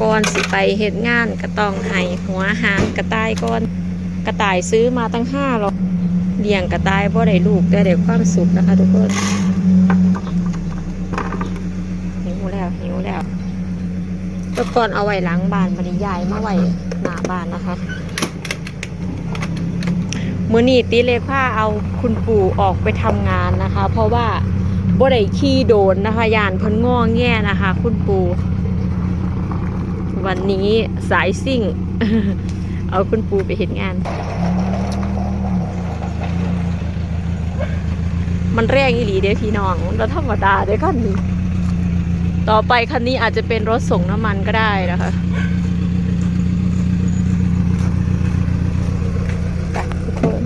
ก่อนสิไปเฮ็ดงานก็ต้องให้หัวหารกระต่ายก่อนกระต่ายซื้อมาตั้งห้าหรอกเลี้ยงกระต่ายบ่ได้ลูกได้ได้ความสุขนะคะทุกคนหิวแล้วหิวแล้วตะกอนเอาไว้หล้างบ้านบัดนี้ย้ายมาไว้หน้าบ้านนะคะมือนีติเลยพาเอาคุณปู่ออกไปทำงานนะคะ เพราะว่าบ่ได้ขี่โดนนะคะยานเพิ่นง้อแง่นะคะ คุณปู่ วันนี้สายซิ่ง เอาคุณปูไปเห็นงาน มันแรงอีหลีเด้อพี่น้องมันบ่ธรรมดาเด้อคันนี้ ต่อไปคันนี้อาจจะเป็นรถส่งน้ำมันก็ได้นะคะไปทุกคน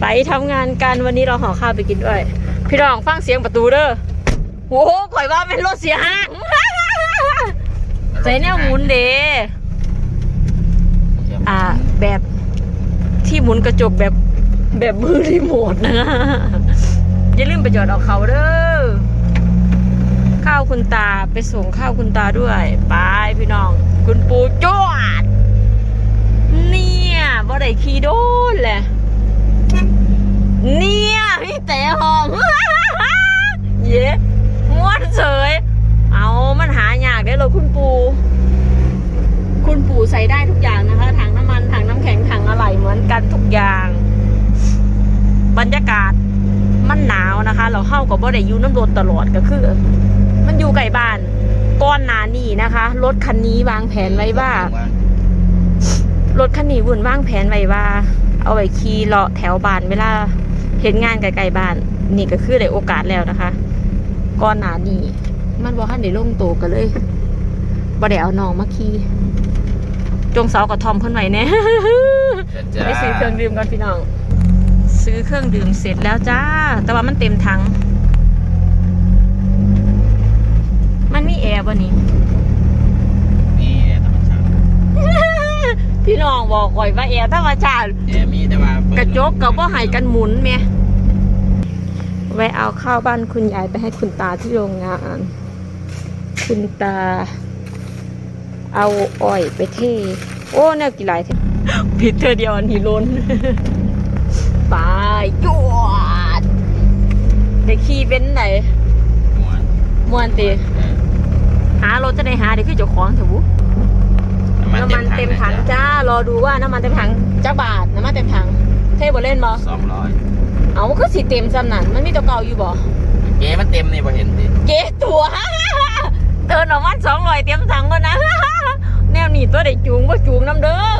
ไปทำงานกันวันนี้เราห่อข้าวไปกินด้วย พี่น้องฟังเสียงประตูเด้อโอ้โหข่อยว่าเป็นรถเสียห้าง ใจแนวหมุนเด้อ่า แบบที่หมุนกระจกแบบแบบมือรีโมทนะอย่าลืมไปจอดเอาเขาเด้อข้าวคุณตาไปส่งข้าวคุณตาด้วยไปพี่น้อง คุณปูจวดเนี่ยบ่ได้ขี่โดนแหละเนี่ยพี่แต่หอมเย้ม้วนเฉย เอามันหายา กได้อคุณปู คุณปู่ใส่ได้ทุกอย่างนะคะถังน้ำมันถังน้ำแข็งถังอะไรเหมือนกันทุกอย่าง บรรยากาศมันหนาวนะคะ เราเข้ากับบ่ได้ยูน้ำรถตลอดก็คือ มันอยู่ไกลบ้านก้อนหนานี่นะคะ รถคันนี้วางแผนไว้ว่า รถคันนี้วุ่นว่างแผนไว้ว่า เอาไว้ขี่เลาะแถวบ้านเวลาเห็นงานไกลๆบ้าน นี่ก็คือได้โอกาสแล้วนะคะก่อนหนานี้มันบ่ทันได้ลงโตวกันเลย บ่ได้เอาน้องมาขี่จงเสากระทอมเพิ่นไว้แน่ไปซื้อเครื่องดื่มก่อนพี่น้อง ซื้อเครื่องดื่มเสร็จแล้วจ้า แต่ว่ามันเต็มถัง มันมีแอร์บ่นี่นี่ธรรมชาติพี่น้องบอกก่อยว่าแอร์ธรรมชาติแอร์มีแต่ว่าเปิดกระจกกับว่าหายกันหมุนเมียไว้เอาข้าวบ้านคุณยายไปให้คุณตาที่โรงงาน คุณตา เอาอ้อยไปเท โอ้แนวกี่หลายเทผิดเธอเดียวอันนี้ล้นไปจวดเด็กขี่เป็นไหนหัวมวนตีเออหารถจะได้หาเดี๋ยวคือเจ้าของเถอะบุน้ำมันเต็มถังจ้ารอดูว่าน้ำมันเต็มถังจักบาทน้ำมันเต็มถังเทบ่เล่นบ่สองร้อยเอาก็สิเต็มซ้ำนั่นมันมีตัวเก่าอยู่บ่เอ๊ะมันเต็มนี่พอเห็นดิเก๋ตัว เตินออกมาสองร้อยเต็มถังก็นนะ แนวนี้ตัวได้จูงว่าจูงน้ำเด้อ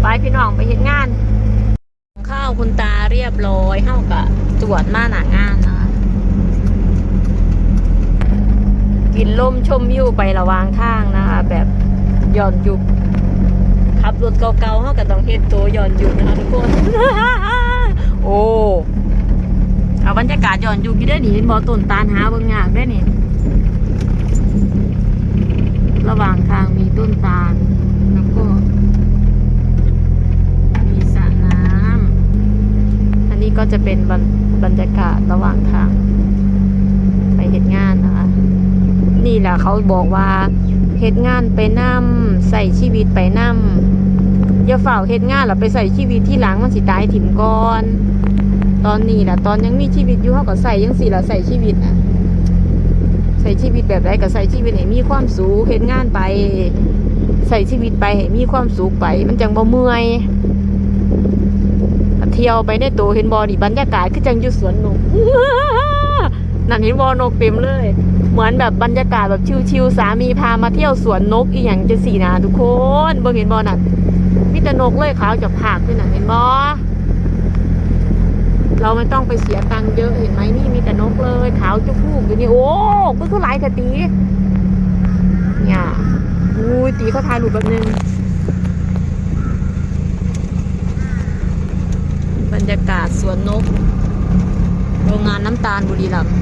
ไปพี่น้องไปเห็นงาน ข้าวคุณตาเรียบร้อยเฮากะตรวจมาหนางานนะกินลมชมวิวไประวางทางนะคะแบบย้อนยุคขับรถเก่าๆเฮาก็ต้องเฮ็ดตัวย้อนยุคนะคะทุกคน โอ้ ย้อนยุคอยู่ได้อนี่เห็นบ่ต้นตาลหาเบิ่งยากได้อนี่ ระหว่างทางมีต้นตาลแล้วก็ มีสระน้ำอันนี้ก็จะเป็นบรรบรยากาศระหว่างทาง ไปเหตุงานนะคะ นี่แหละเขาบอกว่าเหตุงานไปนั่มใส่ชีวิตไปนั่มอย่าเฝ้าเหตุงานหรอไปใส่ชีวิตที่หลังมันสิตายถิ่มก่อน ตอนนี้แหละตอนยังมีชีวิตอยู่เขาก็ใส่ยังสี่ละใส่ชีวิตอะใส่ชีวิตแบบไรก็ใส่ชีวิตให้มีความสุขเห็นงานไป ใส่ชีวิตไปให้มีความสุขไป มันจังบ่เมื่อยเที่ยวไปในตัวเห็นบอนี่บรรยากาศคือจังอยู่สวนนกนั่นเห็นบอนกเต็มเลย เหมือนแบบบรรยากาศแบบชิวๆสามีพามาเที่ยวสวนนกอีหยังจะสีนะทุกคนเบิ่งเห็นบอนั่นมีแต่นกเลยขาวจะผากขึ้นน่ะเห็นบอ เราไม่ต้องไปเสียตังค์เยอะเห็นไหมนี่มีแต่นกเลยขาวจุกพูกอยู่นี่โอ้ก็คือหลายแต่ตีเนี่ยอุ้ยตีเขาทายรูปแบบนึงบรรยากาศสวนนก โรงงานน้ำตาลบุรีรัมย์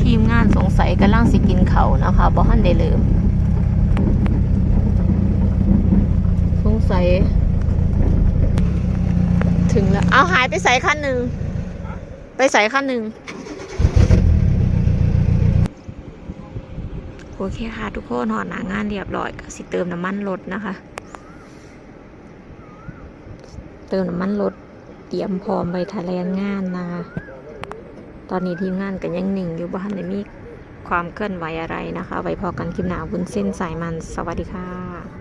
ทีมงานสงสัยกำลังสิกินเขานะคะบอฮันได้ลิม สงสัยถึงแล้ว เอาหายไปใส่ขั้นหนึ่ง ไปใส่ขั้นหนึ่ง โอเคค่ะ ทุกคนหอดหนางานเรียบร้อยก็สิเติมน้ำมันรถนะคะ เติมน้ำมันรถเตรียมพร้อมไปแถลงงานนะคะ ตอนนี้ทีมงานกันยังหนิ่งอยู่บ้านในมีความเคลื่อนไหวอะไรนะคะ ไว้พอกันคลิปหนาวุ้นเส้นสายมัน สวัสดีค่ะ